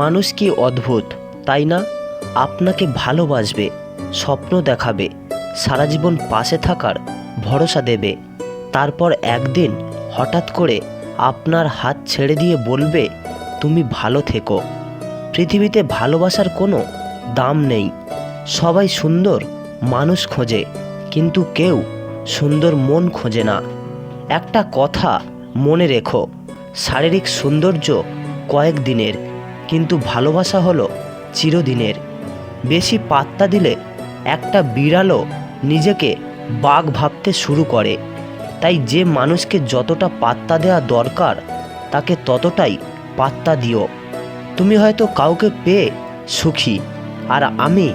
মানুষ কি অদ্ভুত, তাই না? আপনাকে ভালোবাসবে, স্বপ্ন দেখাবে, সারা জীবন পাশে থাকার ভরসা দেবে। তারপর একদিন হঠাৎ করে আপনার হাত ছেড়ে দিয়ে বলবে, তুমি ভালো থেকো। পৃথিবীতে ভালোবাসার কোনো দাম নেই। সবাই সুন্দর মানুষ খোঁজে, কিন্তু কেউ সুন্দর মন খোঁজে না। একটা কথা মনে রেখো, শারীরিক সৌন্দর্য কয়েক দিনের কিন্তু ভালোবাসা হলো চিরদিনের। বেশি পাত্তা দিলে একটা বিড়ালও নিজেকে বাঘ ভাবতে শুরু করে। তাই যে মানুষকে যতটা পাত্তা দেওয়া দরকার, তাকে ততটাই পাত্তা দিও। তুমি হয়তো কাউকে পেয়ে সুখী, আর আমি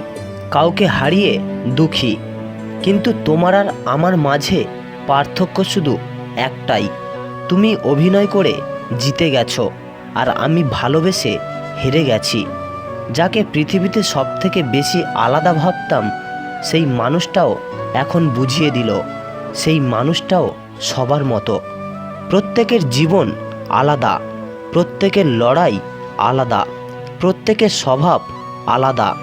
কাউকে হারিয়ে দুঃখী। কিন্তু তোমার আর আমার মাঝে পার্থক্য শুধু একটাই। তুমি অভিনয় করে জিতে গেছো, আর আমি ভালোবেসে হেরে গেছি। যাকে পৃথিবীতে সবথেকে বেশি আলাদা ভাবতাম, সেই মানুষটাও এখন বুঝিয়ে দিল, সেই মানুষটাও সবার মতো। প্রত্যেকের জীবন আলাদা, প্রত্যেকের লড়াই আলাদা, প্রত্যেকের স্বভাব আলাদা।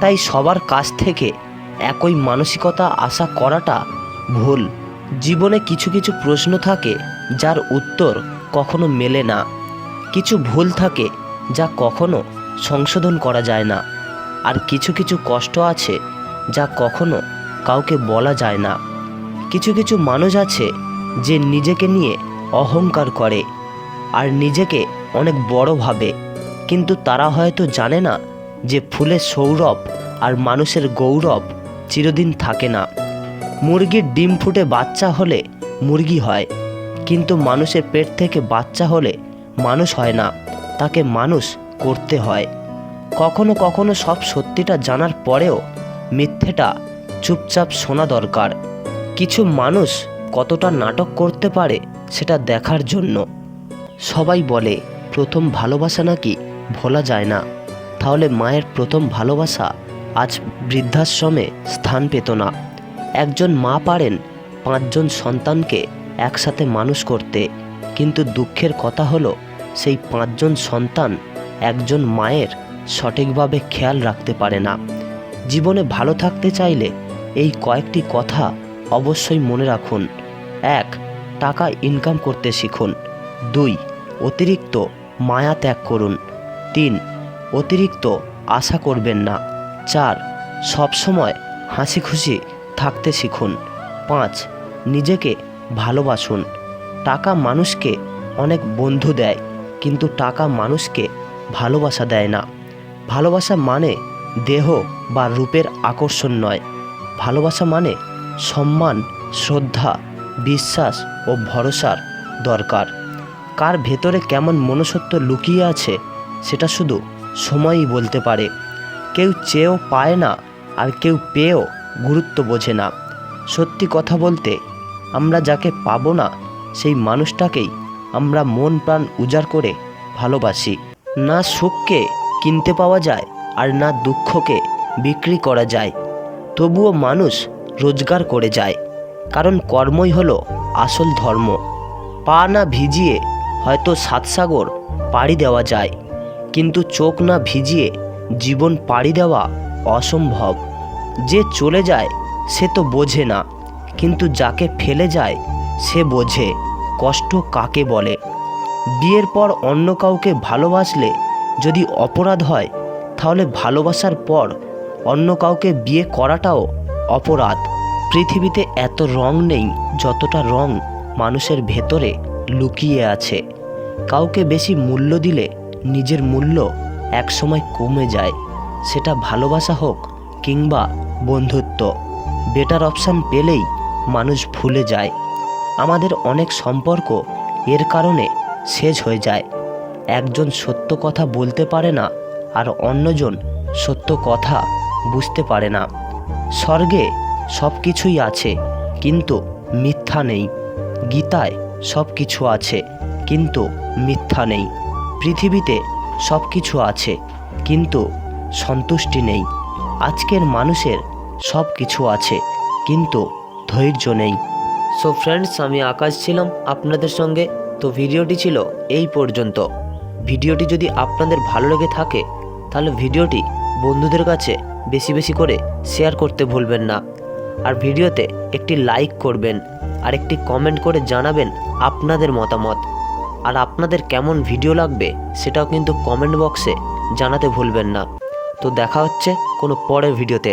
তাই সবার কাছ থেকে একই মানসিকতা আশা করাটা ভুল। জীবনে কিছু কিছু প্রশ্ন থাকে, যার উত্তর কখনো মেলে না। কিছু ভুল থাকে যা কখনো সংশোধন করা যায় না। আর কিছু কিছু কষ্ট আছে যা কখনো কাউকে বলা যায় না। কিছু কিছু মানুষ আছে যে নিজেকে নিয়ে অহংকার করে আর নিজেকে অনেক বড় ভাবে। কিন্তু তারা হয়তো জানে না যে ফুলের সৌরভ আর মানুষের গৌরব চিরদিন থাকে না। মুরগির ডিম ফুটে বাচ্চা হলে মুরগি হয়, কিন্তু মানুষের পেট থেকে বাচ্চা হলে মানুষ হয় না। তাকে মানুষ করতে হয়। কখনো কখনো সব সত্যিটা জানার পরেও মিথ্যেটা চুপচাপ শোনা দরকার। কিছু মানুষ কতটা নাটক করতে পারে সেটা দেখার জন্য। সবাই বলে, প্রথম ভালোবাসা নাকি ভোলা যায় না? তাহলে মায়ের প্রথম ভালোবাসা আজ বৃদ্ধাশ্রমে স্থান পেত না। একজন মা পারেন পাঁচজন সন্তানকে একসাথে মানুষ করতে, কিন্তু দুঃখের কথা হলো সেই পাঁচজন সন্তান একজন মায়ের সঠিকভাবে খেয়াল রাখতে পারে না। জীবনে ভালো থাকতে চাইলে এই কয়েকটি কথা অবশ্যই মনে রাখুন। এক, টাকা ইনকাম করতে শিখুন। দুই, অতিরিক্ত মায়া ত্যাগ করুন। তিন, অতিরিক্ত আশা করবেন না। চার, সবসময় হাসি খুশি থাকতে শিখুন। পাঁচ, নিজেকে ভালোবাসুন। টাকা মানুষকে অনেক বন্ধু দেয়। কিন্তু টাকা মানুষকে ভালোবাসা দেয় না। ভালোবাসা মানে দেহ বা রূপের আকর্ষণ নয়। ভালোবাসা মানে সম্মান, শ্রদ্ধা, বিশ্বাস ও ভরসার দরকার। কার ভেতরে কেমন মনুষ্যত্ব লুকিয়ে আছে, সেটা শুধু সময়ই বলতে পারে। কেউ চেয়েও পায় না আর কেউ পেয়েও গুরুত্ব বোঝে না। সত্যি কথা বলতে, আমরা যাকে পাবো না, সেই মানুষটাকেই আমরা মন প্রাণ উজাড় করে ভালোবাসি। না সুখকে কিনতে পাওয়া যায় আর না দুঃখকে বিক্রি করা যায়। তবুও মানুষ রোজগার করে যায়, কারণ কর্মই হলো আসল ধর্ম। পা না ভিজিয়ে হয়তো সাতসাগর পাড়ি দেওয়া যায়, কিন্তু চোখ না ভিজিয়ে জীবন পাড়ি দেওয়া অসম্ভব। যে চলে যায় সে তো বোঝে না, কিন্তু যাকে ফেলে যায় সে বোঝে। কষ্ট কাকে বলে? বিয়ের পর অন্য কাউকে ভালোবাসলে যদি অপরাধ হয়, তাহলে ভালোবাসার পর অন্য কাউকে বিয়ে করাটাও অপরাধ। পৃথিবীতে এত রং নেই, যতটা রং মানুষের ভেতরে লুকিয়ে আছে। কাউকে বেশি মূল্য দিলে নিজের মূল্য একসময় কমে যায়। সেটা ভালোবাসা হোক কিংবা বন্ধুত্ব, বেটার অপশান পেলেই মানুষ ভুলে যায়। আমাদের অনেক সম্পর্ক এর কারণে শেষ হয়ে যায়। একজন সত্য কথা বলতে পারে না আর অন্যজন সত্য কথা বুঝতে পারে না। স্বর্গে সব কিছুই আছে, কিন্তু মিথ্যা নেই। গীতায় সব কিছু আছে, কিন্তু মিথ্যা নেই। পৃথিবীতে সব কিছু আছে, কিন্তু সন্তুষ্টি নেই। আজকের মানুষের সব কিছু আছে, কিন্তু ধৈর্য নেই। সো ফ্রেন্ডস আমি আকাশ ছিলাম আপনাদের সঙ্গে। তো ভিডিওটি ছিল এই পর্যন্ত। ভিডিওটি যদি আপনাদের ভালো লেগে থাকে, তাহলে ভিডিওটি বন্ধুদের কাছে বেশি বেশি করে শেয়ার করতে ভুলবেন না। আর ভিডিওতে একটি লাইক করবেন, আর একটি কমেন্ট করে জানাবেন আপনাদের মতামত। আর আপনাদের কেমন ভিডিও লাগবে, সেটাও কিন্তু কমেন্ট বক্সে জানাতে ভুলবেন না। তো দেখা হচ্ছে কোনো পরের ভিডিওতে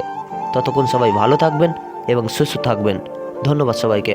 ততক্ষণ সবাই ভালো থাকবেন এবং সুস্থ থাকবেন। ধন্যবাদ সবাইকে।